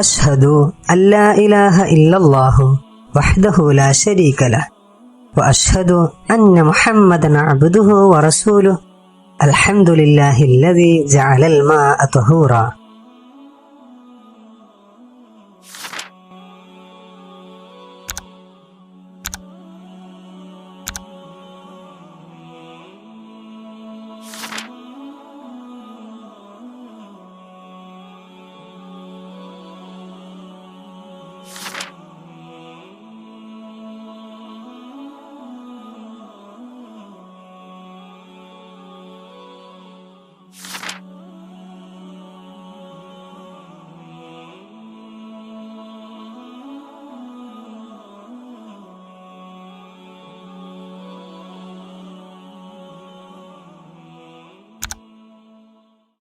أشهد أن لا إله إلا الله وحده لا شريك له وأشهد أن محمدا عبده ورسوله. الحمد لله الذي جعل الماء طهورا.